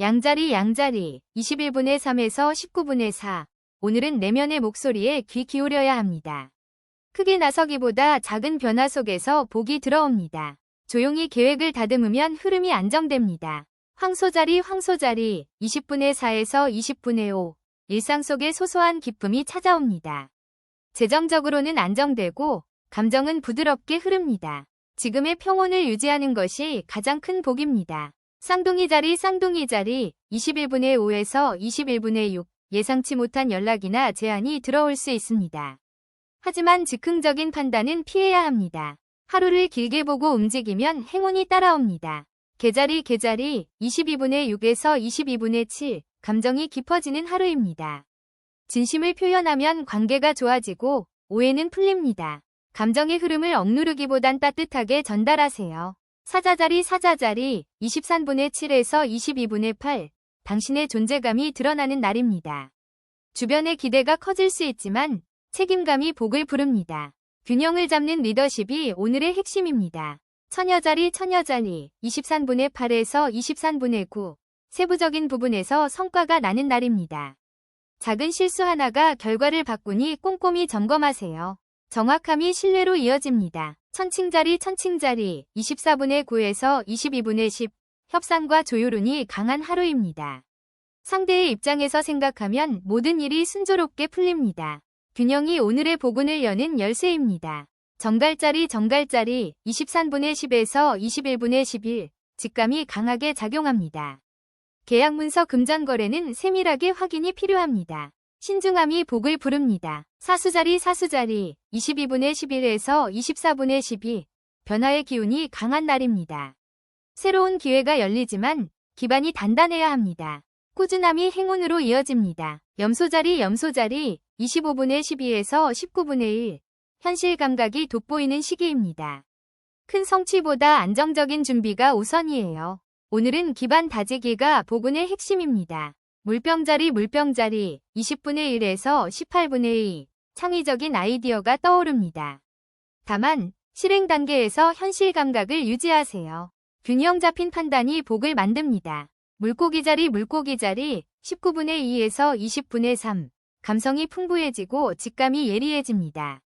양자리 양자리 21분의 3에서 19분의 4. 오늘은 내면의 목소리에 귀 기울여야 합니다. 크게 나서기보다 작은 변화 속에서 복이 들어옵니다. 조용히 계획을 다듬으면 흐름이 안정됩니다. 황소자리 황소자리 20분의 4에서 20분의 5. 일상 속에 소소한 기쁨이 찾아옵니다. 재정적으로는 안정되고 감정은 부드럽게 흐릅니다. 지금의 평온을 유지하는 것이 가장 큰 복입니다. 쌍둥이 자리 쌍둥이 자리 21분의 5에서 21분의 6 예상치 못한 연락이나 제안이 들어올 수 있습니다. 하지만 즉흥적인 판단은 피해야 합니다. 하루를 길게 보고 움직이면 행운이 따라옵니다. 계자리 계자리 22분의 6에서 22분의 7 감정이 깊어지는 하루입니다. 진심을 표현하면 관계가 좋아지고 오해는 풀립니다. 감정의 흐름을 억누르기보단 따뜻하게 전달하세요. 사자자리 사자자리 23분의 7에서 22분의 8 당신의 존재감이 드러나는 날입니다. 주변의 기대가 커질 수 있지만 책임감이 복을 부릅니다. 균형을 잡는 리더십이 오늘의 핵심입니다. 처녀자리 처녀자리 23분의 8에서 23분의 9 세부적인 부분에서 성과가 나는 날입니다. 작은 실수 하나가 결과를 바꾸니 꼼꼼히 점검하세요. 정확함이 신뢰로 이어집니다. 천칭자리 천칭자리 24분의 9에서 22분의 10 협상과 조율운이 강한 하루입니다. 상대의 입장에서 생각하면 모든 일이 순조롭게 풀립니다. 균형이 오늘의 복운을 여는 열쇠입니다. 정갈자리 정갈자리 23분의 10에서 21분의 11 직감이 강하게 작용합니다. 계약 문서 금전 거래는 세밀하게 확인이 필요합니다. 신중함이 복을 부릅니다. 사수자리 사수자리 22분의 11에서 24분의 12 변화의 기운이 강한 날입니다. 새로운 기회가 열리지만 기반이 단단해야 합니다. 꾸준함이 행운으로 이어집니다. 염소자리 염소자리 25분의 12에서 19분의 1 현실 감각이 돋보이는 시기입니다. 큰 성취보다 안정적인 준비가 우선이에요. 오늘은 기반 다지기가 복운의 핵심입니다. 물병자리 물병자리 20분의 1에서 18분의 2 창의적인 아이디어가 떠오릅니다. 다만 실행 단계에서 현실 감각을 유지하세요. 균형 잡힌 판단이 복을 만듭니다. 물고기 자리 물고기 자리 19분의 2에서 20분의 3 감성이 풍부해지고 직감이 예리해집니다.